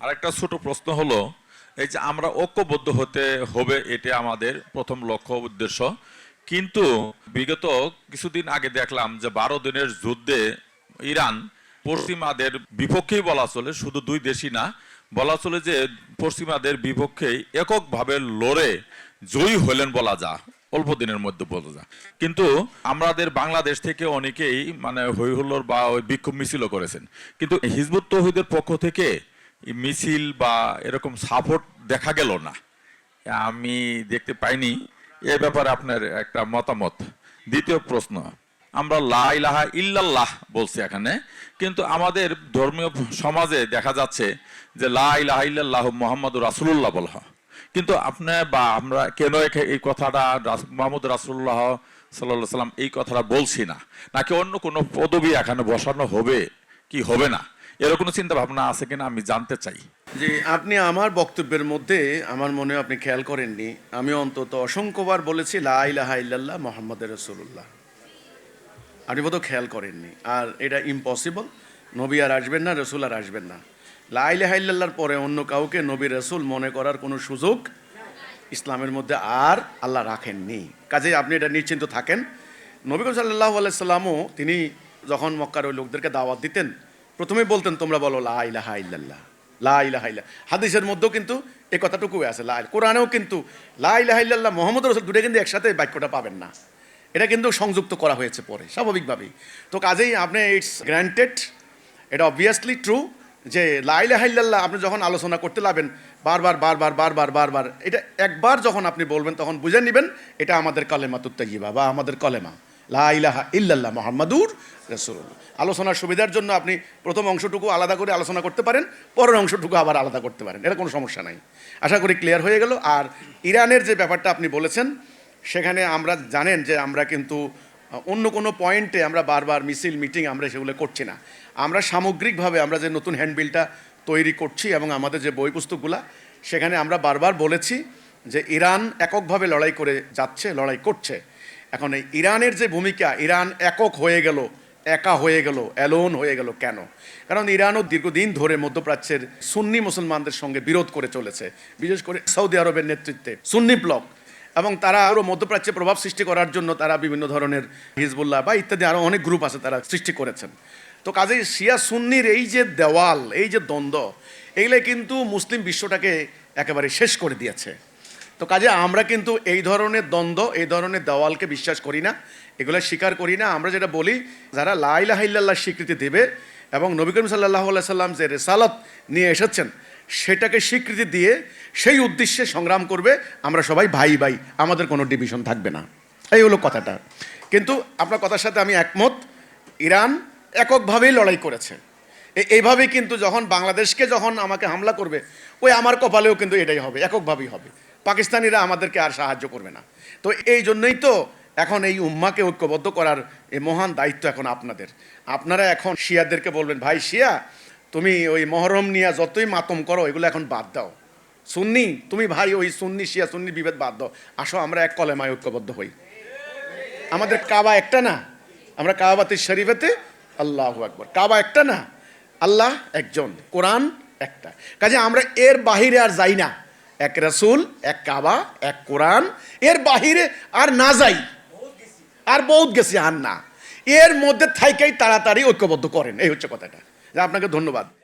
আরেকটা ছোট প্রশ্ন হলো, এই যে আমরা ঐক্যবদ্ধ হতে হবে, এটা আমাদের প্রথম লক্ষ্য, উদ্দেশ্য। কিন্তু বিগত কিছুদিন আগে দেখলাম যে বারো দিনের যুদ্ধে ইরান পশ্চিমাদের বিপক্ষেই বলা চলে, শুধু দুই দেশই না, বলা চলে যে পশ্চিমাদের বিপক্ষেই এককভাবে লড়ে জয়ী হলেন বলা যা, অল্প দিনের মধ্যে বলা যা। কিন্তু আমাদের বাংলাদেশ থেকে অনেকেই মানে হই হুল্লোড় বা ওই বিক্ষোভ মিছিলও করেছেন। কিন্তু হিজবুত তৌহিদের পক্ষ থেকে মিছিল বা এরকম সাপোর্ট দেখা গেল না। আমি দেখতে পাইনি। এ ব্যাপারে আপনার একটা মতামত। দ্বিতীয় প্রশ্ন, আমরা লা ইলাহা ইল্লাল্লাহ বলছি এখানে, কিন্তু আমাদের ধর্মীয় সমাজে দেখা যাচ্ছে যে লা ইলাহা ইল্লাল্লাহ মোহাম্মদ রাসূলুল্লাহ বলা হয়। কিন্তু আপনার বা আমরা কেন এই কথাটা মোহাম্মদ রাসূলুল্লাহ সাল্লাল্লাহু সাল্লাম এই কথাটা বলছি না? নাকি অন্য কোনো পদবি এখানে বসানো হবে? কি হবে না? এরকম কোনো চিন্তা ভাবনা আছে কিনা আমি জানতে চাই। যে আপনি আমার বক্তব্যের মধ্যে আমার মনে আপনি খেয়াল করেননি। আমি অন্তত অসংখ্যবার বলেছি, লা ইলাহা ইল্লাল্লাহ মোহাম্মদ রসুল্লাহ আপনি বোধহয় খেয়াল করেননি। আর এটা ইম্পসিবল নবী আর আসবেন না, রসুল আর আসবেন না। লা ইলাহা ইল্লাল্লাহর পরে অন্য কাউকে নবী, রসুল মনে করার কোনো সুযোগ ইসলামের মধ্যে আর আল্লাহ রাখেননি। কাজে আপনি এটা নিশ্চিন্ত থাকেন। নবী সাল্লাহ আলাইসাল্লামও তিনি যখন মক্কার ওই লোকদেরকে দাওয়াত দিতেন প্রথমেই বলতেন তোমরা বলো, লা লা হাদিসের মধ্যেও কিন্তু এই কথাটুকু আছে। লা, কোরআনেও কিন্তু লা ইলাহা মোহাম্মদ রসুল, দুটো কিন্তু একসাথে বাক্যটা পাবেন না। এটা কিন্তু সংযুক্ত করা হয়েছে পরে, স্বাভাবিকভাবেই। তো কাজেই আপনি ইটস গ্র্যান্টেড এটা অবভিয়াসলি ট্রু যে লাইলা হাইল্লাল্লাহ আপনি যখন আলোচনা করতে লাগবেন, বারবার বারবার বারবার বারবার, এটা একবার যখন আপনি বলবেন, তখন বুঝে নেবেন, এটা আমাদের কলেমা তুত্তাইবা বা আমাদের কলেমা। লা ইলাহা ইল্লাল্লাহ মোহাম্মদুর রসুল্লাহ আলোচনার সুবিধার জন্য আপনি প্রথম অংশটুকু আলাদা করে আলোচনা করতে পারেন, পরের অংশটুকু আবার আলাদা করতে পারেন। এটা কোনো সমস্যা নাই। আশা করি ক্লিয়ার হয়ে গেল। আর ইরানের যে ব্যাপারটা আপনি বলেছেন, সেখানে আমরা জানেন যে আমরা কিন্তু অন্য কোনো পয়েন্টে আমরা বারবার মিছিল, মিটিং আমরা সেগুলো করছি না। আমরা সামগ্রিকভাবে আমরা যে নতুন হ্যান্ডবিলটা তৈরি করছি এবং আমাদের যে বই পুস্তকগুলা, সেখানে আমরা বারবার বলেছি যে ইরান এককভাবে লড়াই করে যাচ্ছে, লড়াই করছে। এখন এই ইরানের যে ভূমিকা, ইরান একক হয়ে গেল, একা হয়ে গেল অ্যালোন হয়ে গেল কেন? কারণ ইরানও দীর্ঘদিন ধরে মধ্যপ্রাচ্যের সুন্নি মুসলমানদের সঙ্গে বিরোধ করে চলেছে, বিশেষ করে সৌদি আরবের নেতৃত্বে, সুন্নি ব্লক। এবং তারা আরও মধ্যপ্রাচ্যে প্রভাব সৃষ্টি করার জন্য তারা বিভিন্ন ধরনের হিজবুল্লাহ বা ইত্যাদি আরও অনেক গ্রুপ আছে তারা সৃষ্টি করেছেন। তো কাজেই শিয়া সুন্নির এই যে দেওয়াল, এই যে দ্বন্দ্ব এইগুলো কিন্তু মুসলিম বিশ্বটাকে একেবারে শেষ করে দিয়েছে। তো কাজে আমরা কিন্তু এই ধরনের দ্বন্দ্ব, এই ধরনের দেওয়ালকে বিশ্বাস করি না। এগুলো স্বীকার করি না। আমরা যেটা বলি, যারা লাইলাহ ইল্লাল্লাহ স্বীকৃতি দেবে এবং নবী করিম সাল্লাহ সাল্লাম যে রেসালত নিয়ে এসেছেন, সেটাকে স্বীকৃতি দিয়ে সেই উদ্দেশ্যে সংগ্রাম করবে। আমরা সবাই ভাই ভাই, আমাদের কোনো ডিভিশন থাকবে না। এই হলো কথাটা। কিন্তু আপনার কথার সাথে আমি একমত, ইরান এককভাবেই লড়াই করেছে। এইভাবেই কিন্তু যখন বাংলাদেশকে যখন আমাকে হামলা করবে, ওই আমার কপালেও কিন্তু এটাই হবে, এককভাবেই হবে। পাকিস্তানিরা আমাদেরকে আর সাহায্য করবে না। তো এই জন্যই তো এখন এই উম্মাকে ঐক্যবদ্ধ করার এই মহান দায়িত্ব এখন আপনাদের। আপনারা এখন শিয়াদেরকে বলবেন, ভাই শিয়া, তুমি ওই মহরম নিয়ে যতই মাতম করো, এগুলো এখন বাদ দাও। সুন্নি, তুমি ভাই ওই সুন্নি, শিয়া সুন্নি বিভেদ বাদ দাও। আসো, আমরা এক কলেমায় ঐক্যবদ্ধ হই। আমাদের কাবা একটা না? আমরা কাবাতে শরীফেতে আল্লাহ আকবর। কাবা একটা না? আল্লাহ একজন, কোরআন একটা। কাজে আমরা এর বাহিরে আর যাই না। এক রাসুল, এক কাবা, এক কোরআন। এর বাহিরে আর না যাই। আর বহুত গেছি আর না। এর মধ্যে থাইকেই তাড়াতাড়ি ঐক্যবদ্ধ করেন। এই হচ্ছে কথাটা। আপনাকে ধন্যবাদ।